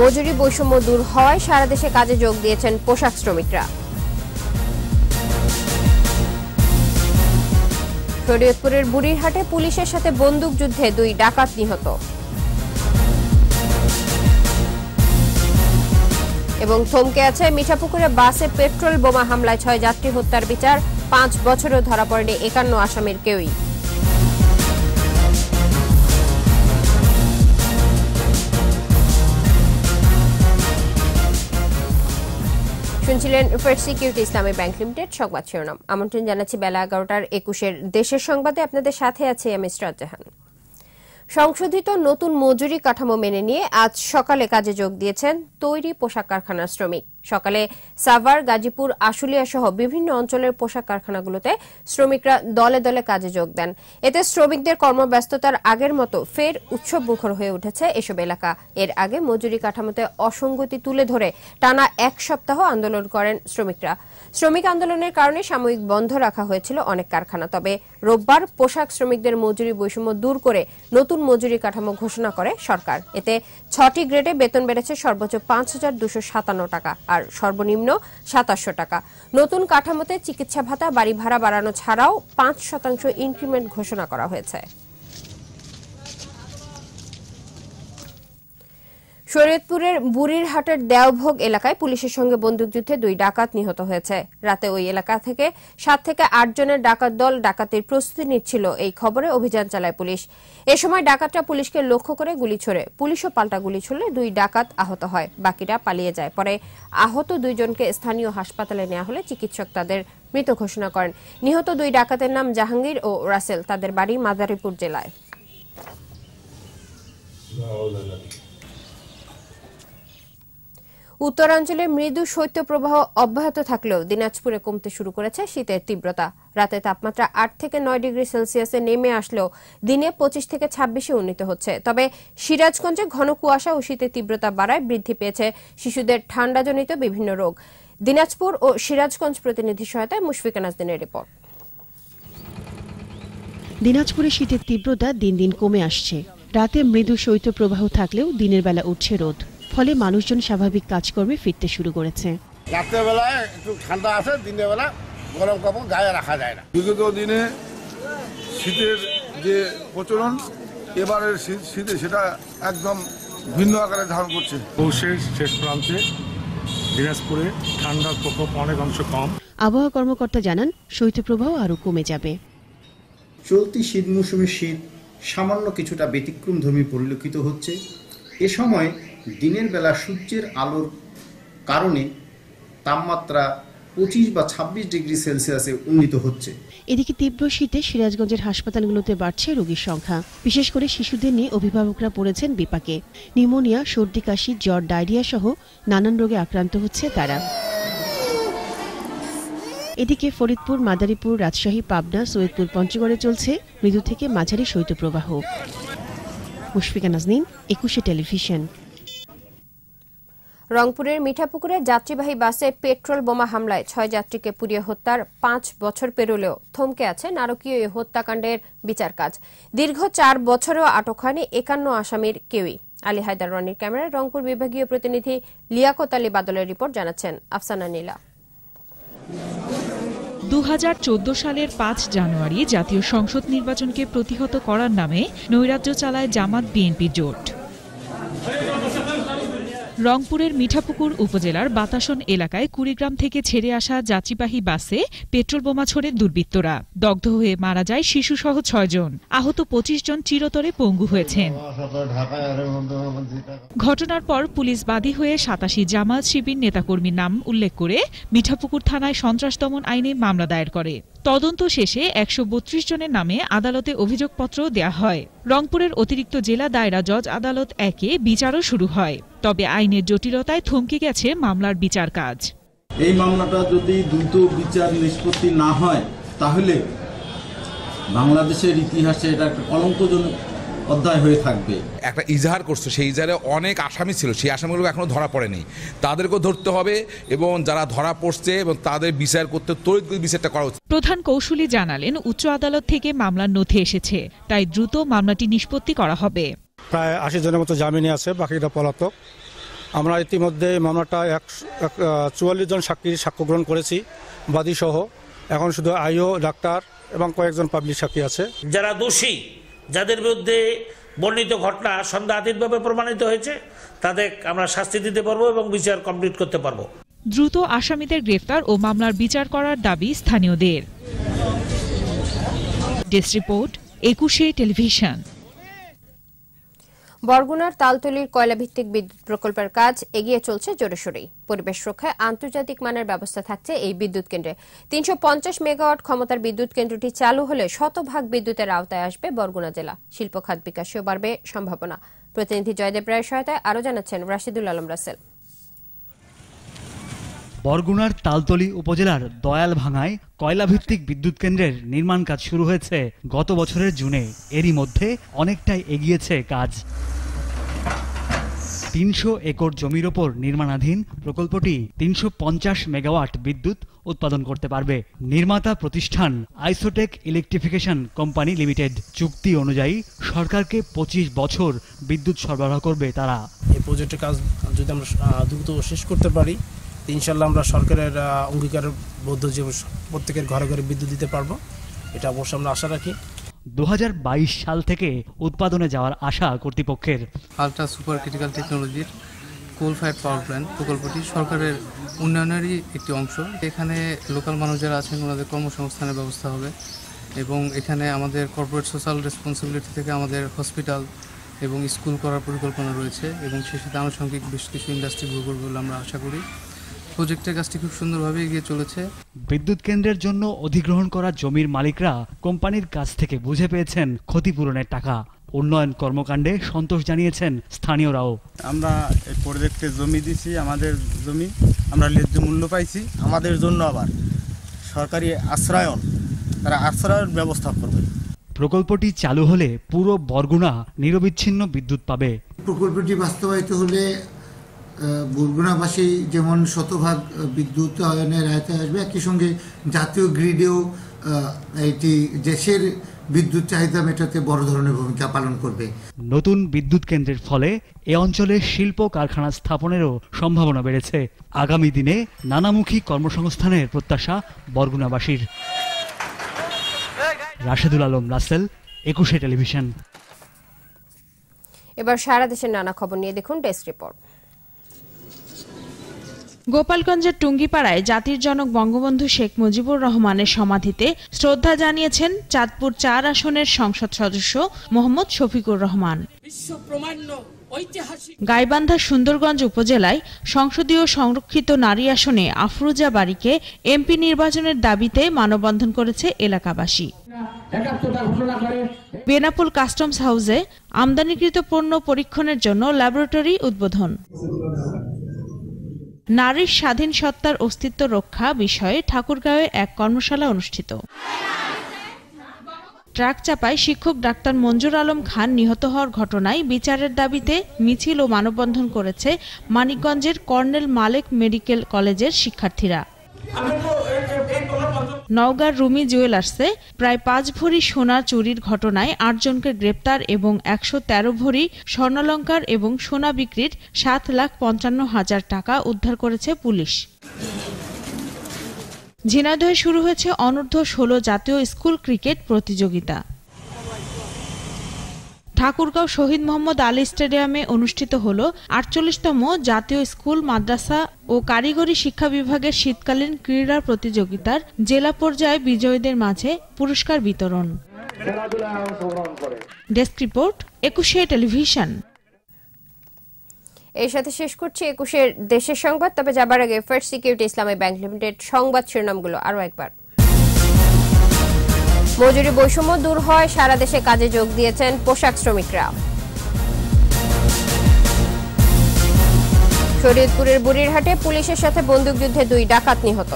মজুরি বৈষম্য দূর হওয়ায় সারা দেশে কাজে যোগ দিয়েছেন পোশাক শ্রমিকরা। শরীয়তপুরের বুড়িরহাটে পুলিশের সাথে বন্দুকযুদ্ধে দুই ডাকাত নিহত। এবং থমকে আছে মিঠাপুকুরে বাসে পেট্রোল বোমা হামলায় ছয় যাত্রী হত্যার বিচার, পাঁচ বছরেও ধরা পড়েনি একান্ন আসামির কেউই। শুনছিলেন first security Islami bank limited সংবাদ শিরোনাম। আমন্ত্রণ জানাচ্ছি বেলা এগারোটার একুশের দেশের সংবাদে আপনাদের সাথে আছে আমি জাহান সংশোধিত নতুন মজুরি কাঠামো মেনে নিয়ে আজ সকালে কাজে যোগ দিয়েছেন তৈরি পোশাক কারখানার শ্রমিক। সকালে সাভার, গাজীপুর, আশুলিয়া সহ বিভিন্ন অঞ্চলের পোশাক কারখানাগুলোতে শ্রমিকরা দলে দলে কাজে যোগ দেন। এতে শ্রমিকদের কর্মব্যস্ততার আগের মতো ফের উৎসব মুখর হয়ে উঠেছে এসব এলাকা। এর আগে মজুরি কাঠামোতে অসঙ্গতি তুলে ধরে টানা এক সপ্তাহ আন্দোলন করেন শ্রমিকরা। শ্রমিক আন্দোলনের কারণে সাময়িক বন্ধ রাখা হয়েছিল অনেক কারখানা, তবে রোববার পোশাক শ্রমিকদের মজুরি বৈষম্য দূর করে নতুন মজুরি কাঠামো ঘোষণা করে সরকার। এতে ছটি গ্রেডে বেতন বেড়েছে সর্বোচ্চ পাঁচ হাজার দুশো সাতান্ন টাকা আর সর্বনিম্ন সাতাশশো টাকা। নতুন কাঠামোতে চিকিৎসা ভাতা বাড়ি ভাড়া বাড়ানো ছাড়াও পাঁচ শতাংশ ইনক্রিমেন্ট ঘোষণা করা হয়েছে। শরীয়তপুরের বুড়িরহাটের দেওভোগ এলাকায় পুলিশের সঙ্গে বন্দুকযুদ্ধে দুই ডাকাত নিহত হয়েছে। রাতে ওই এলাকা থেকে সাত থেকে আট জনের ডাকাত দল ডাকাতির প্রস্তুতি নিচ্ছিল, এই খবরে অভিযান চালায় পুলিশ। এ সময় ডাকাতরা পুলিশকে লক্ষ্য করে গুলি ছোড়ে। পুলিশও পাল্টা গুলি ছুড়লে দুই ডাকাত আহত হয়, বাকিরা পালিয়ে যায়। পরে আহত দুইজনকে স্থানীয় হাসপাতালে নেওয়া হলে চিকিৎসক তাদের মৃত ঘোষণা করেন। নিহত দুই ডাকাতের নাম জাহাঙ্গীর ও রাসেল, তাদের বাড়ি মাদারীপুর জেলায়। উত্তরাঞ্চলে মৃদু শৈত্যপ্রবাহ অব্যাহত থাকলেও দিনাজপুরে কমতে শুরু করেছে শীতের তীব্রতা। রাতে তাপমাত্রা আট থেকে নয় ডিগ্রি সেলসিয়াসে নেমে আসলেও দিনে পঁচিশ থেকে ছাব্বিশে উন্নীত হচ্ছে। তবে সিরাজগঞ্জে ঘন কুয়াশা ও শীতের তীব্রতা বাড়ায় বৃদ্ধি পেয়েছে শিশুদের ঠান্ডাজনিত বিভিন্ন রোগ। দিনাজপুর ও সিরাজগঞ্জ প্রতিনিধি সহায়তায় মুশফিকা নাজদিনের রিপোর্ট। দিনাজপুরে শীতের তীব্রতা দিন দিন কমে আসছে। রাতে মৃদু শৈত্যপ্রবাহ থাকলেও দিনের বেলা উঠছে রোদ। ফলে মানুষজন স্বাভাবিক কাজকর্মে ফিরতে শুরু করেছে। রাত্রেবেলায় একটু ঠান্ডা আছে দিনের বেলা গরম কাপড় গায়ে রাখা যায় না। বিগত দিনে শীতের যে প্রচলন এবারের শীত শীতে সেটা একদম ভিন্ন আকারে ধারণ করছে। পৌষের শেষ প্রান্তে দিনাজপুরে ঠান্ডার প্রকোপ অনেক অংশ কম। আবহাওয়া কর্মকর্তা জানান শৈত্যপ্রবাহ আরও কমে যাবে। চলতি শীত মৌসুমে শীত সামান্য কিছুটা ব্যতিক্রমধর্মী পরিলক্ষিত হচ্ছে। এ সময় দিনের বেলা সূর্যের আলোর কারণে তাপমাত্রা পঁচিশ বা ছাব্বিশ ডিগ্রি সেলসিয়াসে উন্নীত হচ্ছে। এদিকে তীব্র শীতে সিরাজগঞ্জের হাসপাতালগুলোতে বাড়ছে রোগীর সংখ্যা। বিশেষ করে শিশুদের নিয়ে অভিভাবকরা পড়েছেন বিপাকে। নিউমোনিয়া, সর্দি, কাশি, জ্বর, ডায়রিয়া সহ নানান রোগে আক্রান্ত হচ্ছে তারা। এদিকে ফরিদপুর, মাদারীপুর, রাজশাহী, পাবনা, সৈয়দপুর, পঞ্চগড়ে চলছে মৃদু থেকে মাঝারি শৈত্যপ্রবাহ। মুশফিকা নাজনীন, একুশে টেলিভিশন। রংপুরের মিঠাপুকুরে যাত্রীবাহী বাসে পেট্রোল বোমা হামলায় ছয় যাত্রীকে পুড়িয়ে হত্যার পাঁচ বছর পেরোলেও থমকে আছে নারকীয় এই হত্যাকাণ্ডের বিচার কাজ। দীর্ঘ চার বছরেও আটক হয়নি একান্ন আসামির কেউই। আলী হায়দার রানির ক্যামেরায় রংপুর বিভাগীয় প্রতিনিধি লিয়াকত আলী বাদলের রিপোর্ট জানাচ্ছেন আফসানা নীলা। দু হাজার চোদ্দ সালের পাঁচ জানুয়ারি জাতীয় সংসদ নির্বাচনকে প্রতিহত করার নামে নৈরাজ্য চালায় জামাত বিএনপি জোট। রংপুরের মিঠাপুকুর উপজেলার বাতাসন এলাকায় কুড়িগ্রাম থেকে ছেড়ে আসা যাত্রীবাহী বাসে পেট্রোল বোমা ছোড়ে দুর্বৃত্তরা। দগ্ধ হয়ে মারা যায় শিশুসহ ছয়জন আহত পঁচিশ জন চিরতরে পঙ্গু হয়েছেন। ঘটনার পর পুলিশ বাদী হয়ে সাতাশি জামাত শিবির নেতাকর্মীর নাম উল্লেখ করে মিঠাপুকুর থানায় সন্ত্রাস দমন আইনে মামলা দায়ের করে। তদন্ত শেষে একশো বত্রিশ জনের নামে আদালতে অভিযোগপত্র দেয়া হয়। রংপুরের অতিরিক্ত জেলা দায়রা জজ আদালত একে বিচারও শুরু হয়। তবে আইনের জটিলতায় থমকে গেছে মামলার বিচার কাজ। এই মামলাটা যদি দ্রুত বিচার নিষ্পত্তি না হয় তাহলে বাংলাদেশের ইতিহাসে এটা একটা কলঙ্কজনক অধ্যায় হয়ে থাকবে। একটা ইজাহার করছে সেই ইজাহারে অনেক আসামি ছিল সেই আসামিগুলো এখনও ধরা পড়েনি। তাদেরকেও ধরতে হবে এবং যারা ধরা পড়ছে এবং তাদের বিচার করতে তড়িৎ বিচারটা করা উচিত। প্রধান কৌশলী জানালেন উচ্চ আদালত থেকে মামলার নথি এসেছে তাই দ্রুত মামলাটি নিষ্পত্তি করা হবে। প্রায় আশি জনের মতো জামিনে আছে বাকিটা পলাতক। আমরা ইতিমধ্যে মামলাটা এক চুয়াল্লিশ জন সাক্ষীর সাক্ষ্য গ্রহণ করেছি বাদীসহ। এখন শুধু আইও ডাক্তার এবং কয়েকজন পাবলিক সাক্ষী আছে। যারা দোষী যাদের বিরুদ্ধে বর্ণিত ঘটনা সন্দেহাতীতভাবে প্রমাণিত হয়েছে তাদের আমরা শাস্তি দিতে পারব এবং বিচার কমপ্লিট করতে পারব। দ্রুত আসামিদের গ্রেফতার ও মামলার বিচার করার দাবি স্থানীয়দের। Desk report Ekushey television. বরগুনার তালতলির কয়লাভিত্তিক বিদ্যুৎ প্রকল্পের কাজ এগিয়ে চলছে জোরে সোরেই। পরিবেশ রক্ষায় আন্তর্জাতিক মানের ব্যবস্থা থাকছে এই বিদ্যুৎ কেন্দ্রে। তিনশো পঞ্চাশ মেগাওয়াট ক্ষমতার বিদ্যুৎ কেন্দ্রটি চালু হলে শতভাগ বিদ্যুতের আওতায় আসবে বরগুনা জেলা। শিল্প, খাত বিকাশেও বাড়বে সম্ভাবনা। প্রতিনিধি জয়দেব রায়ের সহায়তায় আরও জানাচ্ছেন রাশিদুল আলম রাসেল। বরগুনার তালতলি উপজেলার দয়াল ভাঙায় কয়লাভিত্তিক বিদ্যুৎ কেন্দ্রের নির্মাণ কাজ শুরু হয়েছে গত বছরের জুনে। এরই মধ্যে অনেকটাই এগিয়েছে কাজ। তিনশো একর জমির ওপর নির্মাণাধীন প্রকল্পটি তিনশো পঞ্চাশ মেগাওয়াট বিদ্যুৎ উৎপাদন করতে পারবে। নির্মাতা প্রতিষ্ঠান আইসোটেক ইলেকট্রিফিকেশন কোম্পানি লিমিটেড চুক্তি অনুযায়ী সরকারকে পঁচিশ বছর বিদ্যুৎ সরবরাহ করবে তারা। এই প্রজেক্টের কাজ যদি আমরা দ্রুত শেষ করতে পারি ইনশাল্লাহ আমরা সরকারের আহ, অঙ্গীকারের বদ্ধ যে প্রত্যেকের ঘরে ঘরে বিদ্যুৎ দিতে পারব এটা অবশ্যই আমরা আশা রাখি। দু হাজার বাইশ সাল থেকে উৎপাদনে যাওয়ার আশা কর্তৃপক্ষের। আলট্রা সুপার ক্রিটিক্যাল টেকনোলজির কোল ফায়ার পাওয়ার প্ল্যান্ট প্রকল্পটি সরকারের উন্নয়নেরই একটি অংশ। এখানে লোকাল মানুষ যারা আছেন, ওনাদের কর্মসংস্থানের ব্যবস্থা হবে এবং এখানে আমাদের কর্পোরেট সোশ্যাল রেসপন্সিবিলিটি থেকে আমাদের হসপিটাল এবং স্কুল করার পরিকল্পনা রয়েছে এবং সেই সাথে আনুষঙ্গিক বেশ কিছু ইন্ডাস্ট্রি গ্রো করবে বলে আমরা আশা করি। প্রজেক্টের কাজটি খুব সুন্দরভাবে এগিয়ে চলেছে। বিদ্যুৎ কেন্দ্রের জন্য অধিগ্রহণ করা জমির মালিকরা কোম্পানির কাছ থেকে বুঝে পেয়েছেন ক্ষতিপূরণের টাকা। উন্নয়ন কর্মকাণ্ডে সন্তোষ জানিয়েছেন স্থানীয়রাও। আমরা এই প্রজেক্টে জমি দিছি আমাদের জমি। আমরা ন্যায্য মূল্য পাইছি আমাদের জন্য আবার সরকারি আশ্রয়ন তারা আশ্রয়ের ব্যবস্থা করবে। প্রকল্পটি চালু হলে পুরো বরগুনা নিরবিচ্ছিন্ন বিদ্যুৎ পাবে। প্রকল্পটি বাস্তবায়িত হলে বরগুনাবাসী যেমন শতভাগ বিদ্যুতায়নের আয়তায় আসবে একই সঙ্গে জাতীয় গ্রিডেও আহ, এটি দেশের বিদ্যুৎ চাহিদা মেটাতে বড় ধরনের ভূমিকা পালন করবে। নতুন বিদ্যুৎ কেন্দ্রের ফলে এ অঞ্চলে শিল্প কারখানা স্থাপনেরও সম্ভাবনা বেড়েছে। আগামী দিনে নানামুখী কর্মসংস্থানের প্রত্যাশা বরগুনাবাসীর। রাশেদুল আলম রাসেল একুশে টেলিভিশন। এবার সারা দেশের নানা খবর নিয়ে দেখুন ডেস্ক রিপোর্ট। গোপালগঞ্জের টুঙ্গিপাড়ায় জাতির জনক বঙ্গবন্ধু শেখ মুজিবুর রহমানের সমাধিতে শ্রদ্ধা জানিয়েছেন চাঁদপুর চার আসনের সংসদ সদস্য মোহাম্মদ শফিকুর রহমান। গাইবান্ধা সুন্দরগঞ্জ উপজেলায় সংসদীয় সংরক্ষিত নারী আসনে আফরুজা বাড়িকে এমপি নির্বাচনের দাবিতে মানববন্ধন করেছে এলাকাবাসী। বেনাপুল কাস্টমস হাউসে আমদানিকৃত পণ্য পরীক্ষণের জন্য ল্যাবরেটরি উদ্বোধন। নারীর স্বাধীন সত্তার অস্তিত্ব রক্ষা বিষয়ে ঠাকুরগাঁওয়ে এক কর্মশালা অনুষ্ঠিত। ট্রাক চাপায় শিক্ষক ডাক্তার মঞ্জুর আলম খান নিহত হওয়ার ঘটনায় বিচারের দাবিতে মিছিল ও মানববন্ধন করেছে মানিকগঞ্জের কর্নেল মালেক মেডিকেল কলেজের শিক্ষার্থীরা। নওগাঁর রুমি জুয়েলার্সে প্রায় পাঁচ ভরি সোনা চুরির ঘটনায় আটজনকে গ্রেপ্তার এবং একশো তেরো ভরি স্বর্ণালঙ্কার এবং সোনা বিক্রির সাত লাখ পঞ্চান্ন হাজার টাকা উদ্ধার করেছে পুলিশ। ঝিনাইদহে শুরু হয়েছে অনূর্ধ্ব ষোলো জাতীয় স্কুল ক্রিকেট প্রতিযোগিতা। ঠাকুরগাঁও শহীদ মোহাম্মদ আলী স্টেডিয়ামে অনুষ্ঠিত হল আটচল্লিশতম জাতীয় স্কুল মাদ্রাসা ও কারিগরি শিক্ষা বিভাগের শীতকালীন ক্রীড়া প্রতিযোগিতার জেলা পর্যায়ে বিজয়ীদের মাঝে পুরস্কার বিতরণ। Desk report Ekushey television. এর সাথে শেষ করছি একুশের দেশের সংবাদ তবে যাবার আগে first security Islami bank limited সংবাদ শিরোনামগুলো আরও একবার। মজুরি বৈষম্য দূর হয়, সারা দেশে কাজে যোগ দিয়েছেন পোশাক শ্রমিকরা। শরীয়তপুরের বুড়িরহাটে পুলিশের সাথে বন্দুকযুদ্ধে দুই ডাকাত নিহত।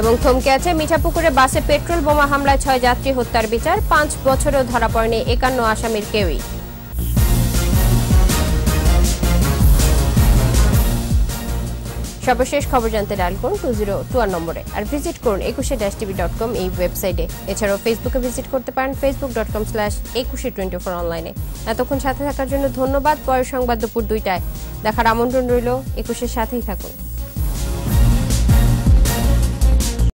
এবং থমকে আছে মিঠাপুকুরে বাসে পেট্রোল বোমা হামলায় ছয় যাত্রী হত্যার বিচার, পাঁচ বছরেও ধরা পড়েনি একান্ন আসামির কেউই। সর্বশেষ খবর জানতে ডায়াল করুন টু জিরো টু আর নম্বরে। আর ভিজিট করুন একুশে ড্যাশ টিভি ডট কম এই ওয়েবসাইটে। এছাড়াও ফেসবুকে ভিজিট করতে পারেন Facebook dot com slash Ekushey twenty four অনলাইনে এতক্ষণ সাথে থাকার জন্য ধন্যবাদ। পরের সংবাদ দুপুর দুইটায়। দেখার আমন্ত্রণ রইল একুশের সাথেই থাকুন।